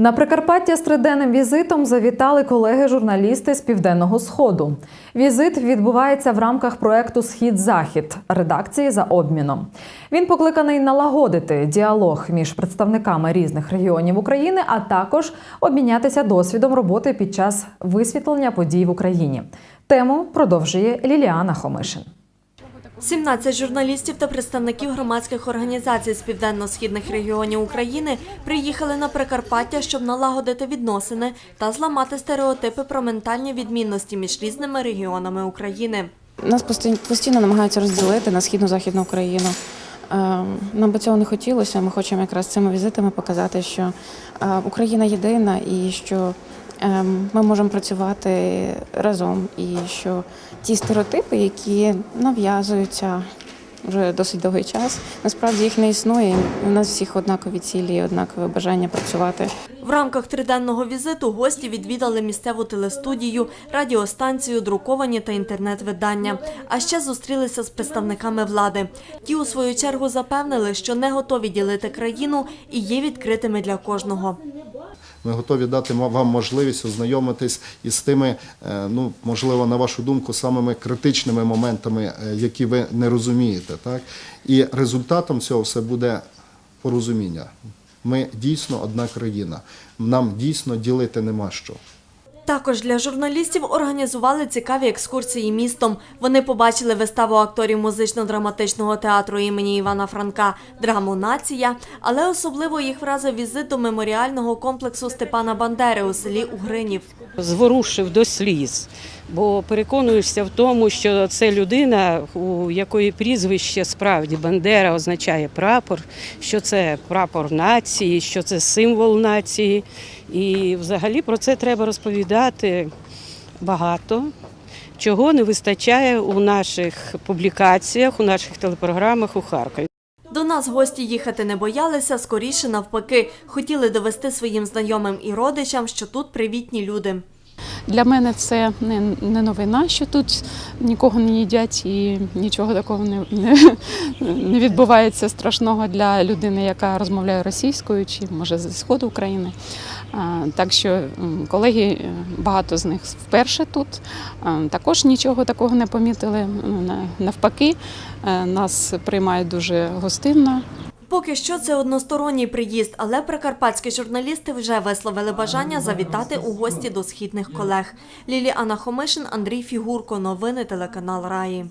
На Прикарпаття з триденним візитом завітали колеги-журналісти з південного сходу. Візит відбувається в рамках проекту Схід-Захід редакції за обміном. Він покликаний налагодити діалог між представниками різних регіонів України, а також обмінятися досвідом роботи під час висвітлення подій в Україні. Тему продовжує Ліліана Хомишин. 17 журналістів та представників громадських організацій з південно-східних регіонів України приїхали на Прикарпаття, щоб налагодити відносини та зламати стереотипи про ментальні відмінності між різними регіонами України. Нас постійно, намагаються розділити на східну західну Україну. Е, Нам би цього не хотілося. Ми хочемо якраз цими візитами показати, що е, Україна єдина і що ми можемо працювати разом, і що ті стереотипи, які нав'язуються вже досить довгий час, насправді їх не існує. У нас всіх однакові цілі, однакове бажання працювати. В рамках триденного візиту гості відвідали місцеву телестудію, радіостанцію, друковані та інтернет-видання. А ще зустрілися з представниками влади. Ті, у свою чергу, запевнили, що не готові ділити країну і є відкритими для кожного. Ми готові дати вам можливість ознайомитись із тими, е, ну можливо, на вашу думку, самими критичними моментами, е, які ви не розумієте. Так? І результатом цього все буде порозуміння. Ми дійсно одна країна. Нам дійсно ділити нема що. Також для журналістів організували цікаві екскурсії містом. Вони побачили виставу акторів музично-драматичного театру імені Івана Франка Драму Нація, але особливо їх вразив візит до меморіального комплексу Степана Бандери у селі Угринів. зворушив до сліз, бо переконуєшся в тому, що це людина, у якої прізвище справді Бандера означає прапор, що це прапор нації, що це символ нації. І взагалі про це треба розповідати багато. Чого не вистачає у наших публікаціях, у наших телепрограмах у Харкові. До нас гості їхати не боялися, скоріше навпаки, хотіли довести своїм знайомим і родичам, що тут привітні люди. Для мене це не, не новина, що тут нікого не їдять і нічого такого не, не, не відбувається страшного для людини, яка розмовляє російською чи може зі сходу України. Так що колеги, е, багато з них вперше тут. Також нічого такого не помітили. Навпаки, е, нас приймають дуже гостинно. Поки що це односторонній приїзд, але прикарпатські журналісти вже висловили бажання завітати у гості до східних колег. Ліліана Хомишин, Андрій Фігурко. Новини телеканал Раї.